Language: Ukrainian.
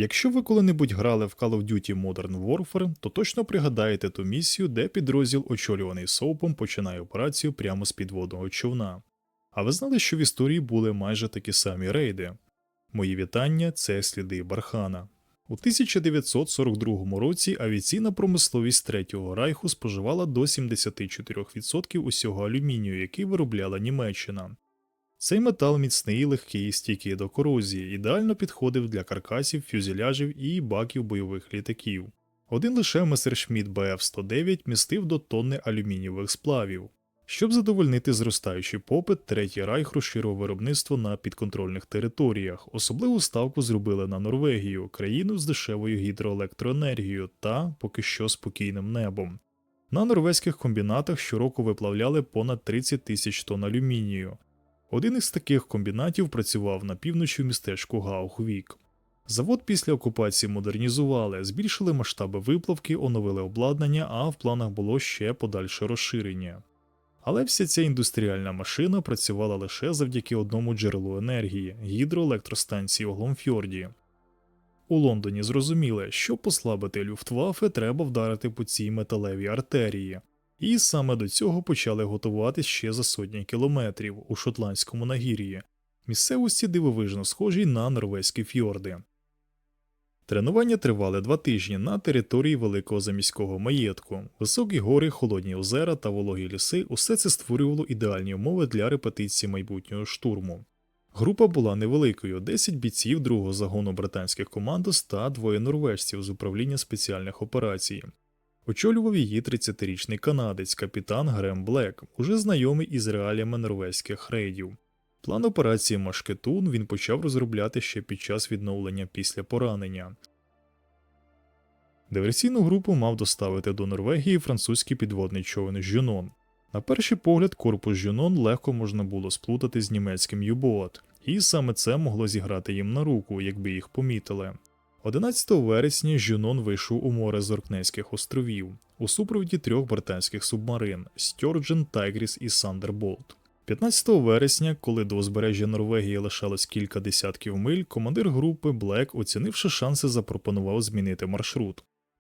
Якщо ви коли-небудь грали в Call of Duty Modern Warfare, то точно пригадаєте ту місію, де підрозділ, очолюваний соупом, починає операцію прямо з підводного човна. А ви знали, що в історії були майже такі самі рейди? Мої вітання це сліди Бархана. У 1942 році авіаційна промисловість Третього Райху споживала до 74% усього алюмінію, який виробляла Німеччина. Цей метал міцний, легкий і стійкий до корозії, ідеально підходив для каркасів, фюзеляжів і баків бойових літаків. Один лише Месершмітт БФ-109 містив до тонни алюмінієвих сплавів. Щоб задовольнити зростаючий попит, Третій Райх розширив виробництво на підконтрольних територіях. Особливу ставку зробили на Норвегію, країну з дешевою гідроелектроенергією та поки що спокійним небом. На норвезьких комбінатах щороку виплавляли понад 30 тисяч тонн алюмінію. Один із таких комбінатів працював на півночі в містечку Гаухвік. Завод після окупації модернізували, збільшили масштаби виплавки, оновили обладнання, а в планах було ще подальше розширення. Але вся ця індустріальна машина працювала лише завдяки одному джерелу енергії гідроелектростанції у Гломфьорді. У Лондоні зрозуміли, щоб послабити Люфтваффе, треба вдарити по цій металевій артерії, і саме до цього почали готуватись ще за сотні кілометрів у шотландському нагір'ї, місцевості дивовижно схожій на норвезькі фьорди. Тренування тривали два тижні на території великого заміського маєтку. Високі гори, холодні озера та вологі ліси усе це створювало ідеальні умови для репетиції майбутнього штурму. Група була невеликою: 10 бійців другого загону британських командос та двоє норвежців з управління спеціальних операцій. Очолював її 30-річний канадець, капітан Грем Блек, уже знайомий із реаліями норвезьких рейдів. План операції Машкетун він почав розробляти ще під час відновлення після поранення. Диверсійну групу мав доставити до Норвегії французький підводний човен Жюнон. На перший погляд, корпус Жюнон легко можна було сплутати з німецьким Юбоат, і саме це могло зіграти їм на руку, якби їх помітили. 11 вересня Жюнон вийшов у море Зоркнеських островів у супроводі трьох британських субмарин Стьорджен, Тайгріс і Сандерболт. 15 вересня, коли до узбережжя Норвегії лишалось кілька десятків миль, командир групи Блек, оцінивши шанси, запропонував змінити маршрут.